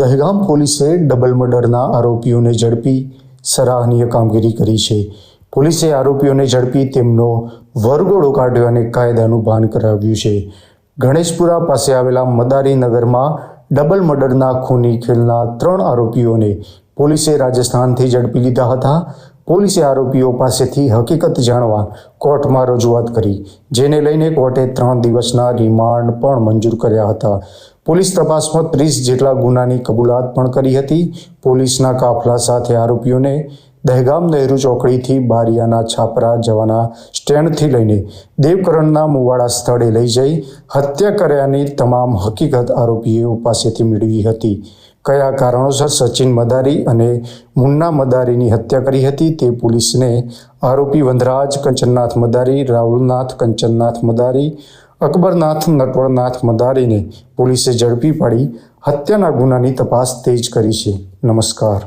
દહેગામ પોલીસે ડબલ મર્ડરના આરોપીઓને ઝડપી સરાહનીય કામગીરી કરી છે. પોલીસે આરોપીઓને ઝડપી તેમનો વરઘોડો કાઢ્યો અને કાયદાનું ભાન કરાવ્યું છે. ગણેશપુરા પાસે આવેલા મદારી નગરમાં ડબલ મર્ડરના ખૂની ખેલના ત્રણ આરોપીઓને પોલીસે રાજસ્થાનથી ઝડપી લીધા હતા. પોલીસે આરોપીઓ પાસેથી હકીકત જાણવા કોર્ટમાં રજૂઆત કરી, જેને લઈને કોર્ટે ત્રણ દિવસના રિમાન્ડ પણ મંજૂર કર્યા હતા. પોલીસ તપાસમાં ત્રીસ જેટલા ગુનાની કબૂલાત પણ કરી હતી. પોલીસના કાફલા સાથે આરોપીઓને દહેગામ નહેરુ ચોકડીથી બારિયાના છાપરા જવાના સ્ટેન્ડથી લઈને દેવકરણના મુવાડા સ્થળે લઈ જઈ હત્યા કર્યાની તમામ હકીકત આરોપીઓ પાસેથી મેળવી હતી. કયા કારણોસર સચિન મદારી અને મુન્ના મદારીની હત્યા કરી હતી તે પોલીસને આરોપી વનરાજ, કંચનનાથ મદારી, રાહુલનાથ, કંચનનાથ મદારી અકબરનાથ નટવરનાથ મદારીને પોલીસે ઝડપી પાડી હત્યાના ગુનાની તપાસ તેજ કરી છે. નમસ્કાર.